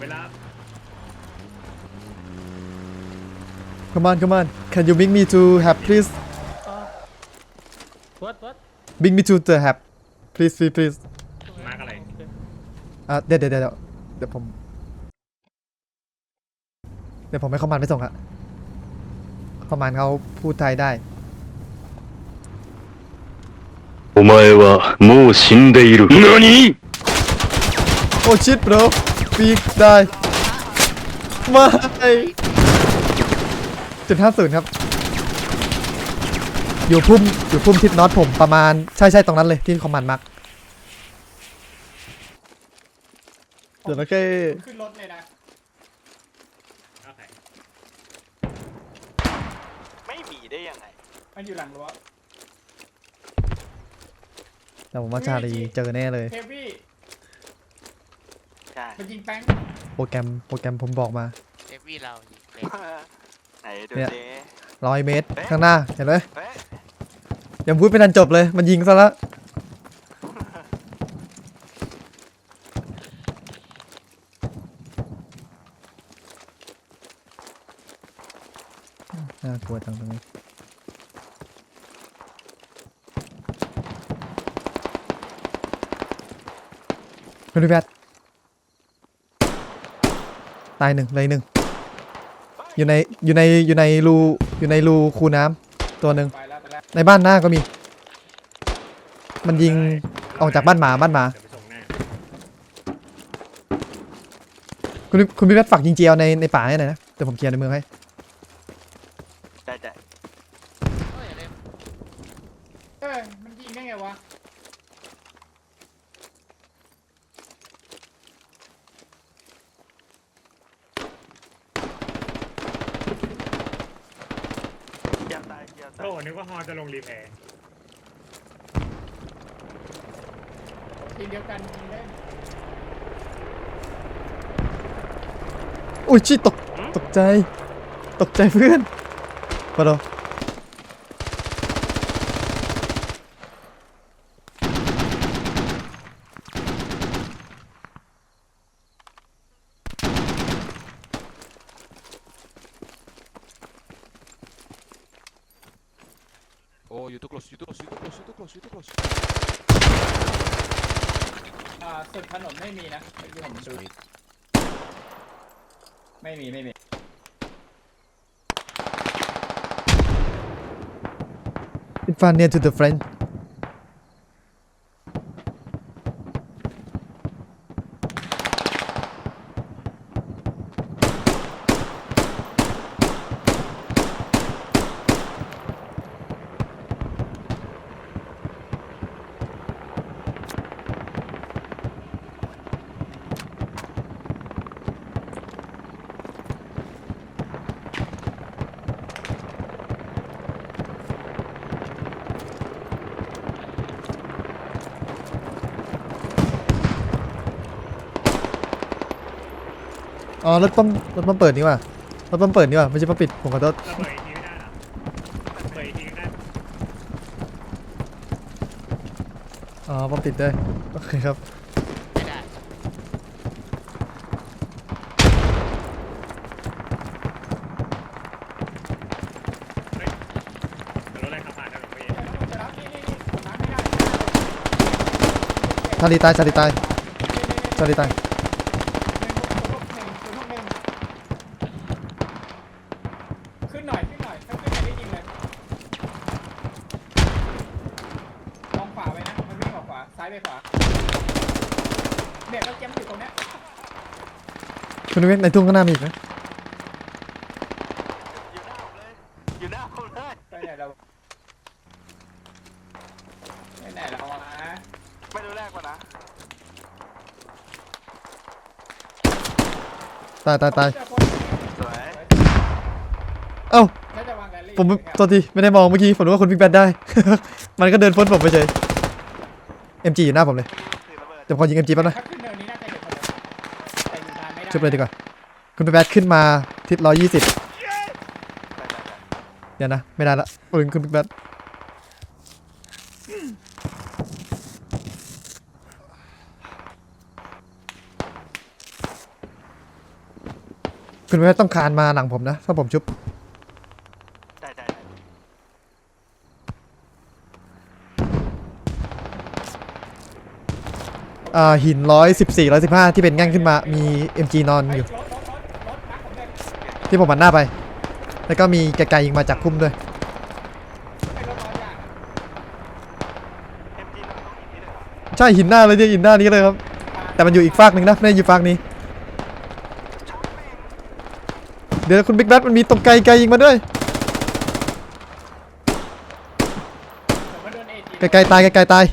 เวลา Come on, come on. Can you bring me to have, please? What what Bring me to the have, please, please, please. มาร์กอะไร อ่ะเดี๋ยวเดี๋ยวเดี๋ยวเดี๋ยวผม เดี๋ยวผมให้ข้อมันไปส่งอะข้อมันเขาพูดไทยได้ お前はもう死んでいる。何 โอ้ชิด bro ปีกได้ไม่จุดห้าศูนย์ครับ อยู่พุ่มอยู่พุ่มทิศน็อตผมประมาณใช่ใช่ตรงนั้นเลยที่คอมมานด์มาร์กเดี๋ยวนะแค่ขึ้นรถเลยนะโอเคไม่มีได้ยังไง มันอยู่หลังรั้วแต่ผมว่าชาลีเจอแน่เลย เฮฟวี่ ใช่มันยิงแป้งโปรแกรมโปรแกรมผมบอกมาเอฟวี่เรายิงเป็นไหนดูเนี่ยสิร้อยเมตร ข้างหน้า เห็นไหมเฮ้ยยังพูดไม่ทันจบเลย มันยิงซะแล้วน่ากลัวจังตรงนี้คุณพี่แบท ตายหนึ่งเลยหนึ่งอยู่ในอยู่ในอยู่ในรูอยู่ในรูคูน้ำตัวหนึ่งในบ้านหน้าก็มี มันยิงออกจากบ้านหมาบ้านหมา คุณคุณพี่แพทย์ฝากยิงเจียวในในป่าให้หน่อยนะเดี๋ยวผมเคลียร์ในเมืองให้ ได้ได้ เฮ้ยอะไร เอ้ยมันยิงได้ไงวะ เกี่ยวตายเกี่ยวตาย โอ้นึกว่าฮอจะลงรีแพร์ ทีมเดียวกันยิงได้อุ้ยชิตกตกใจ ตกใจเพื่อนปะโดโอ้ยูทู close ยูทู close ยูทู close ยูทู close ยูทู close อ่าสุดถนนไม่มีนะเมื่อกี้ผมดูไม่มีไม่มีอินฟานเนีย to the French อ๋อรถปั๊มรถปั๊มเปิดนี่ว่ะรถปั๊มเปิดนี่ว่ะไม่ใช่ปั๊มปิดผมขอโทษระเบิดอีกทีไม่ได้หรอเปิดอีกทีก็ได้อ๋อปั๊มปิดด้วยโอเคครับไม่ได้แต่รถอะไรขับผ่านถนนไปเองจะรับนี่นี่นี่ผมรับไม่ได้ชาลีตายชาลีตายชาลีตาย หนึ่งหนึ่งหนึ่งหนึ่งขึ้นหน่อยขึ้นหน่อยถ้าขึ้นจะได้ยิงเลยมองขวาไว้นะมันวิ่งออกขวาซ้ายไปขวาเนี่ยเราเจมอยู่ตรงเนี้ย คุณพี่แพทย์ในทุ่งข้างหน้ามีอีกนะอยู่หน้าผมเลยอยู่หน้าผมเลยไปไหนเราไปไหนเราวะไม่รู้แรกกว่านะตายตายตายเจอคนสวยเอ้าน่าจะวางแรลลี่ผมอยู่ครับตัวทีไม่ได้มองเมื่อกี้ผมนึกว่าคุณพิกแบทได้ มันก็เดินพ้นผมไปเฉย MG อยู่หน้าผมเลย ถือระเบิดเดี๋ยวพอยิง MG แป๊บนะ ถ้าขึ้น ชุบเลยดีกว่า คุณไปแบทขึ้นมาทิศร้อยยี่สิบเดี๋ยวนะ ไม่ได้ละปืนคุณไปแบทคุณไปแบทต้องคานมาหลังผมนะ ถ้าผมชุบ ได้ได้ได้ อ่าหินร้อยสิบสี่ร้อยสิบห้าที่เป็นแง่งขึ้นมามี MG นอนอยู่ ที่ผมหันหน้าไป แล้วก็มีไกลๆยิงมาจากพุ่มด้วยไม่รถร้อยใช่หินหน้าเลยเนี่ยหินหน้านี้เลยครับ แต่มันอยู่อีกฟากหนึ่งนะไม่ได้อยู่ฟากนี้ เดี๋ยวคุณบิ๊กแบทมันมีตรงไกลๆยิงมาด้วยไกลๆตายไกลๆตาย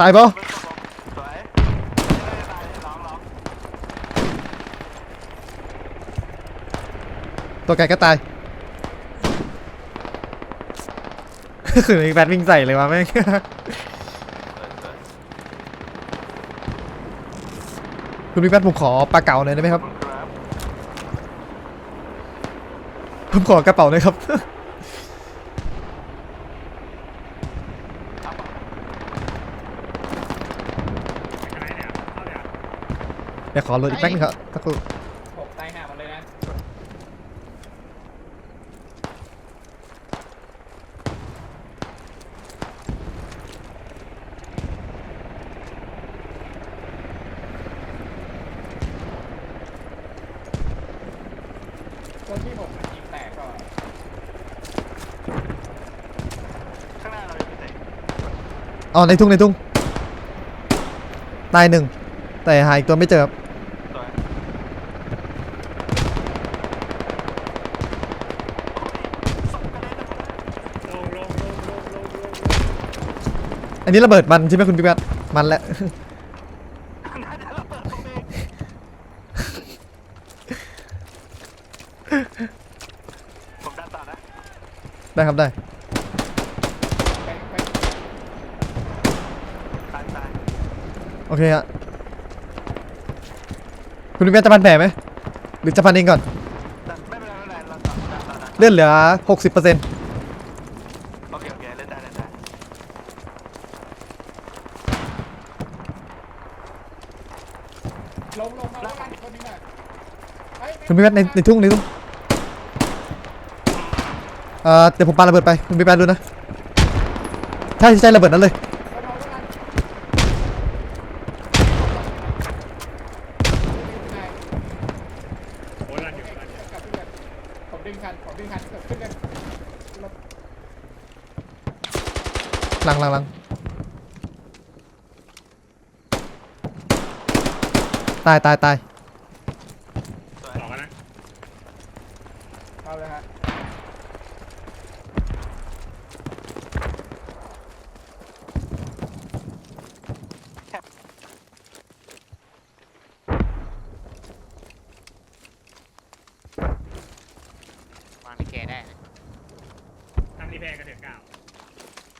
ตายปะสวยไม่ได้ตายร้องร้องตัวไกลก็ตาย คือบิ๊กแบทวิ่งใส่เลยวะแม่ง คุณบิ๊กแบทผมขอปลาเก๋าหน่อยได้ไหมครับครับผมขอกระเป๋าหน่อยครับ อะไรเนี่ยเข้าเนี่ย เดี๋ยวขอโหลดอีกแป๊บนึงครับสักครู่ผมตายห่าหมดเลยนะตัวที่ผมมันยิงแตกก็ข้างหน้าเรายังไม่เสร็จอ๋อในทุ่งในทุ่งตายหนึ่งแต่หาอีกตัวไม่เจอครับ สวยส่งกระเด็นออกมาเลย ลงลงลงลงลงลง อันนี้ระเบิดมันใช่ไหมคุณบิ๊กแบทมันแหละ น่าจะระเบิดตัวเองผมดันต่อนะได้ครับได้ ไปไปตายตายโอเคฮะ คุณบิ๊กแบทจะพันแผลไหม หรือจะพันเองก่อน ดันไม่เป็นไรไม่เป็นไรเราต่อดันต่อดันเลือนเหลือ 60%เคโอเคเล่นได้เล่นได้ ลงลงมาแล้วกันคนนี้หน่อยเฮ้ยคุณบิ๊กแบทในในทุ่งในทุ่งเอ่อเดี๋ยวผมปาระเบิดไปคุณบิ๊กแบทดูนะใช่ใช่ระเบิดนั้นเลยคนเอาแล้วกันโอ้ยรันอยู่รันอยู่กลับขึ้นเลยผมดึงคันผมดึงคันเกิดขึ้นเลยรถหลังหลังหลัง ตายตายตายต่อกันนะเอาเลยฮะวางที่แกได้นะทำรีแพร์กันเถิดเก้า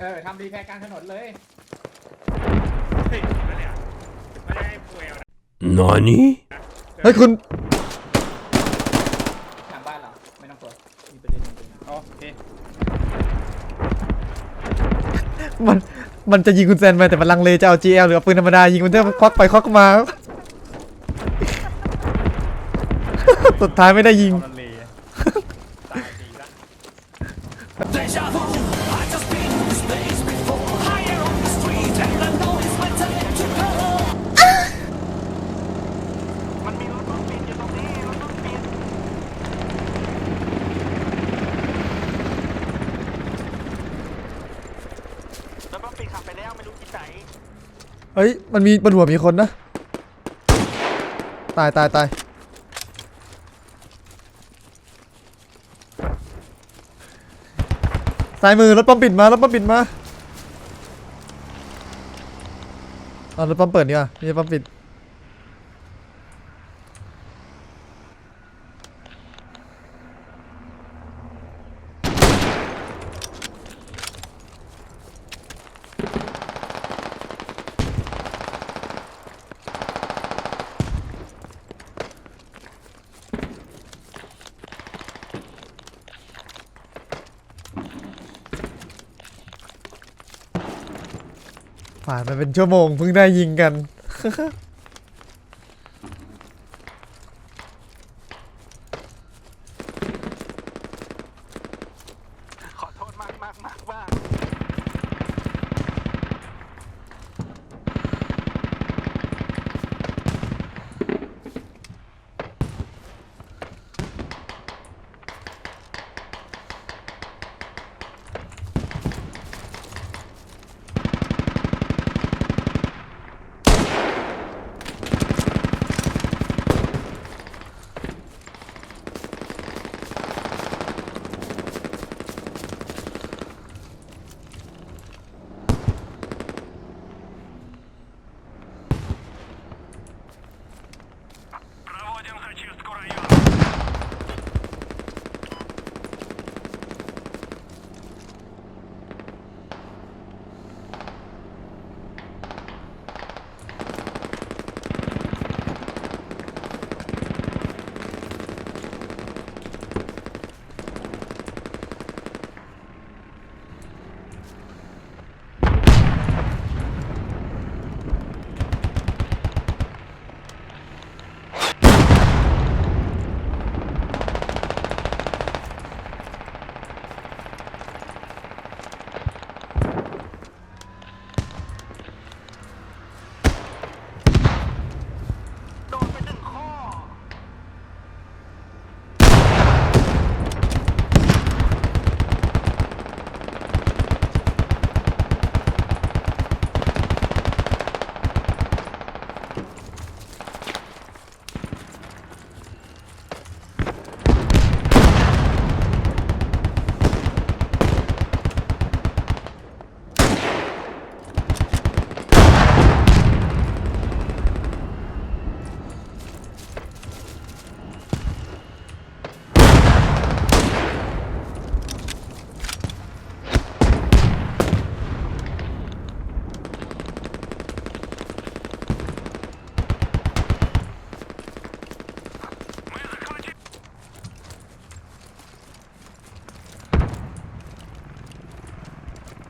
เออทำรีแพร์กลางถนนเลยเฮ้ยมาเนี่ยไม่ได้ให้ป่วยเอา นะ何เฮ้ยคุณหลังบ้านเราไม่ต้องกลัวมีประเด็นมีประเด็นโอเคมันมันจะยิงคุณแซนไปแต่มันลังเลจะเอา GL หรือเอาปืนธรรมดายิงมันจะควักไปควักมา สุดท้ายไม่ได้ยิงมันเลยตายดีละมัน เฮ้ย มันมีบนหัวมีคนนะ ตายตายตายซ้ายมือรถปั๊มปิดมารถปั๊มปิดมาเอารถปั๊มเปิดดีกว่าไม่ใช่ปั๊มปิด ผ่านมาเป็นชั่วโมงเพิ่งได้ยิงกัน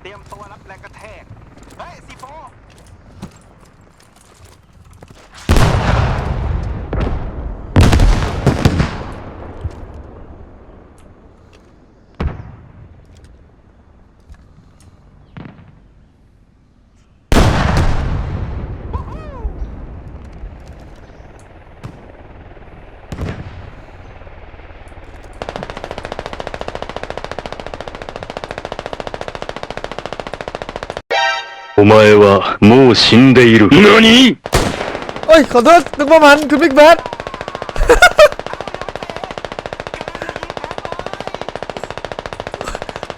เตรียมตัวรับแรงกระแทก เฮ้ยซีโฟお前はもう死んでいる。何 เอ้ย ขอโทษนึกว่ามันคือบิ๊กแบด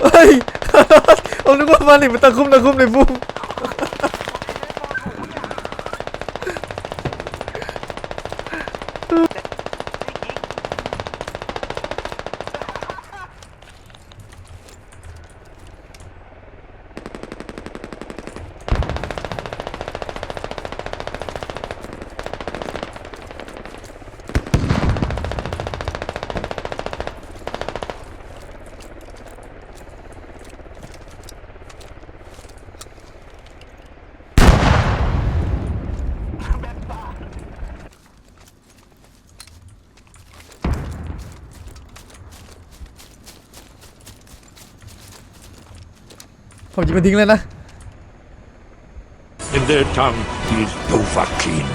เฮ้ย ผมนึกว่ามันนี่มันตะคุ่มตะคุ่มในพุ่ม ผมจะไปทิ้งเลยนะ In their tongue is Dovahkiin.